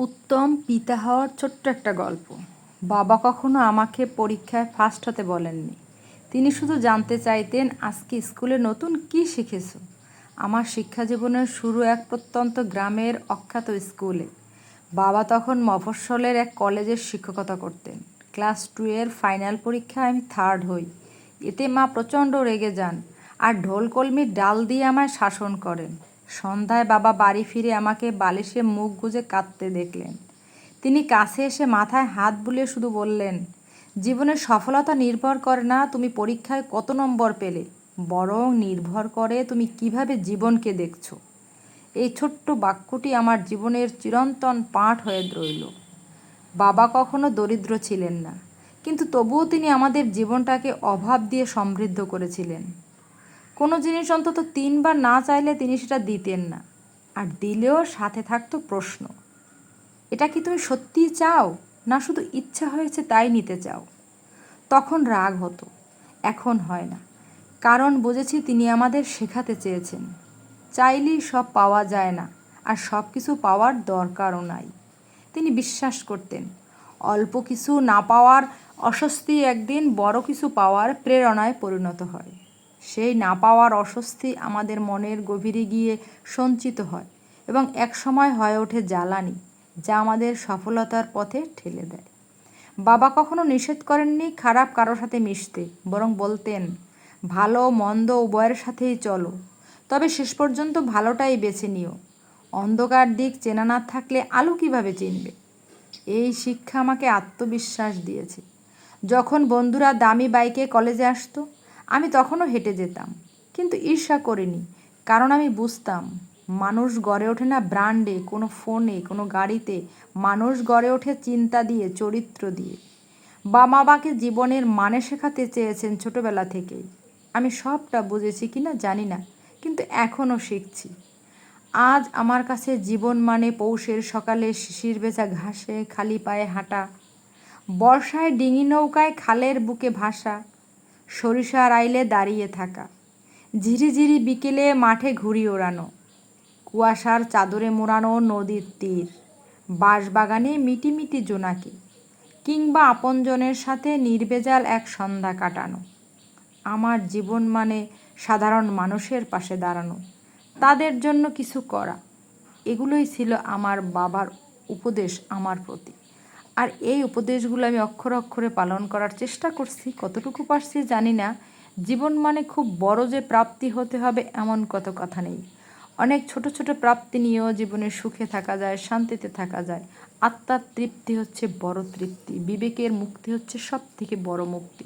উত্তম পিতা হওয়ার ছোট্ট একটা গল্প। বাবা কখনো আমাকে পরীক্ষায় ফার্স্ট হতে বলেননি। তিনি শুধু জানতে চাইতেন, আজকে স্কুলে নতুন কি শিখেছ? আমার শিক্ষা জীবনের শুরু এক প্রত্যন্ত গ্রামের অখ্যাত স্কুলে। বাবা তখন মফস্বলের এক কলেজের শিক্ষকতা করতেন। ক্লাস টু এর ফাইনাল পরীক্ষায় আমি থার্ড হই। এতে মা প্রচণ্ড রেগে যান আর ঢোলকলমির ডাল দিয়ে আমায় শাসন করেন। সন্ধ্যায় বাবা বাড়ি ফিরে আমাকে বালিশে মুখ গুজে কাঁদতে দেখলেন। তিনি কাছে এসে মাথায় হাত বুলিয়ে শুধু বললেন জীবনের সফলতা নির্ভর করে না তুমি পরীক্ষায় কত নম্বর পেলে, বরং নির্ভর করে তুমি কীভাবে জীবনকে দেখছ। এই ছোট্ট বাক্যটি আমার জীবনের চিরন্তন পাঠ হয়ে রইল। বাবা কখনো দরিদ্র ছিলেন না, কিন্তু তবুও তিনি আমাদের জীবনটাকে অভাব দিয়ে সমৃদ্ধ করেছিলেন। কোনো জিনিস অন্তত তিনবার না চাইলে তিনি সেটা দিতেন না। আর দিলেও সাথে থাকতো প্রশ্ন, এটা কি তুমি সত্যিই চাও না শুধু ইচ্ছা হয়েছে তাই নিতে চাও? তখন রাগ হতো, এখন হয় না। কারণ বুঝেছি তিনি আমাদের শেখাতে চেয়েছেন। চাইলেই সব পাওয়া যায় না, আর সব কিছু পাওয়ার দরকারও নাই। তিনি বিশ্বাস করতেন, অল্প কিছু না পাওয়ার অস্বস্তি একদিন বড় কিছু পাওয়ার প্রেরণায় পরিণত হয়। সেই না পাওয়ার অস্বস্তি আমাদের মনের গভীরে গিয়ে সঞ্চিত হয় এবং এক সময় হয়ে ওঠে জ্বালানি, যা আমাদের সফলতার পথে ঠেলে দেয়। বাবা কখনো নিষেধ করেননি খারাপ কারোর সাথে মিশতে, বরং বলতেন, ভালো, মন্দ উভয়ের সাথেই চলো। তবে শেষ পর্যন্ত ভালোটাই বেছে নিও। অন্ধকার দিক চেনা না থাকলে আলো কীভাবে চিনবে? এই শিক্ষা আমাকে আত্মবিশ্বাস দিয়েছে। যখন বন্ধুরা দামি বাইকে কলেজে আসতো আমি তখনও হেঁটে যেতাম, কিন্তু ঈর্ষা করিনি, কারণ আমি বুঝতাম, মানুষ গড়ে ওঠে না ব্র্যান্ডে, কোনো ফোনে, কোনো গাড়িতে, মানুষ গড়ে ওঠে চিন্তা দিয়ে, চরিত্র দিয়ে। বা মা বাবাকে জীবনের মানে শেখাতে চেয়েছেন ছোটবেলা থেকেই। আমি সবটা বুঝেছি কি না জানি না, কিন্তু এখনও শিখছি। আজ আমার কাছে জীবন মানে পৌষের সকালে শিশির বেচা ঘাসে, খালি পায়ে হাঁটা, বর্ষায় ডিঙি নৌকায় খালের বুকে ভাসা সরিষার আইলে দাঁড়িয়ে থাকা। ঝিরিঝিরি বিকেলে মাঠে ঘুড়ি ওড়ানো। কুয়াশার চাদরে মোড়ানো নদীর তীর। বাঁশবাগানে মিটিমিটি জোনাকি। কিংবা আপনজনের সাথে নির্বেজাল এক সন্ধ্যা কাটানো। আমার জীবন মানে সাধারণ মানুষের পাশে দাঁড়ানো। তাদের জন্য কিছু করা। এগুলোই ছিল আমার বাবার উপদেশ আমার প্রতি। আর এই উপদেশগুলো আমি অক্ষর অক্ষরে পালন করার চেষ্টা করছি, কতটুকু পারছি জানি না। জীবন মানে খুব বড় যে প্রাপ্তি হতে হবে এমন কত কথা নেই। অনেক ছোট ছোট প্রাপ্তি নিয়েও জীবনে সুখে থাকা যায়, শান্তিতে থাকা যায়। আত্মার তৃপ্তি হচ্ছে বড় তৃপ্তি, বিবেকের মুক্তি হচ্ছে সব থেকে বড় মুক্তি।